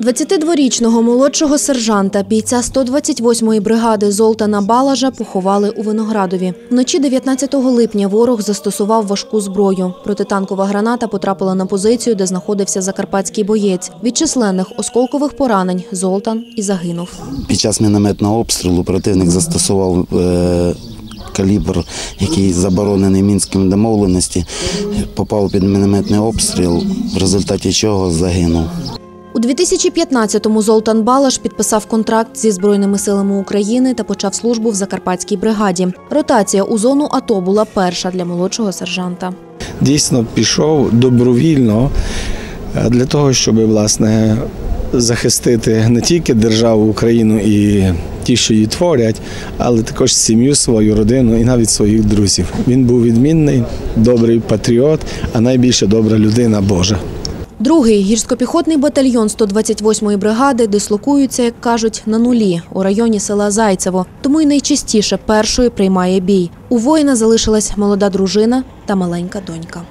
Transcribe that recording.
22-річного молодшого сержанта, бійця 128-ї бригади Золтана Балажа поховали у Виноградові. Вночі 19 липня ворог застосував важку зброю. Протитанкова граната потрапила на позицію, де знаходився закарпатський боєць. Від численних осколкових поранень Золтан і загинув. Під час мінометного обстрілу противник застосував е, калібр, який заборонений мінськими домовленості, попав під мінометний обстріл, в результаті чого загинув. У 2015-му Золтан Балаш підписав контракт зі Збройними силами України та почав службу в Закарпатській бригаді. Ротація у зону АТО була перша для молодшого сержанта. дійсно пішов добровільно е, для того, щоб власне захистити не тільки державу Україну і ті, що її творять, але також сім'ю, свою родину і навіть своїх друзів. Він був відмінний, добрий патріот, а найбільше добра людина Божа. Другий гірсько-піхотний батальйон 128-ї бригади дислокується, як кажуть, на нулі у районі села Зайцево, тому й найчастіше першою приймає бій. У воїна залишилась молода дружина та маленька донька.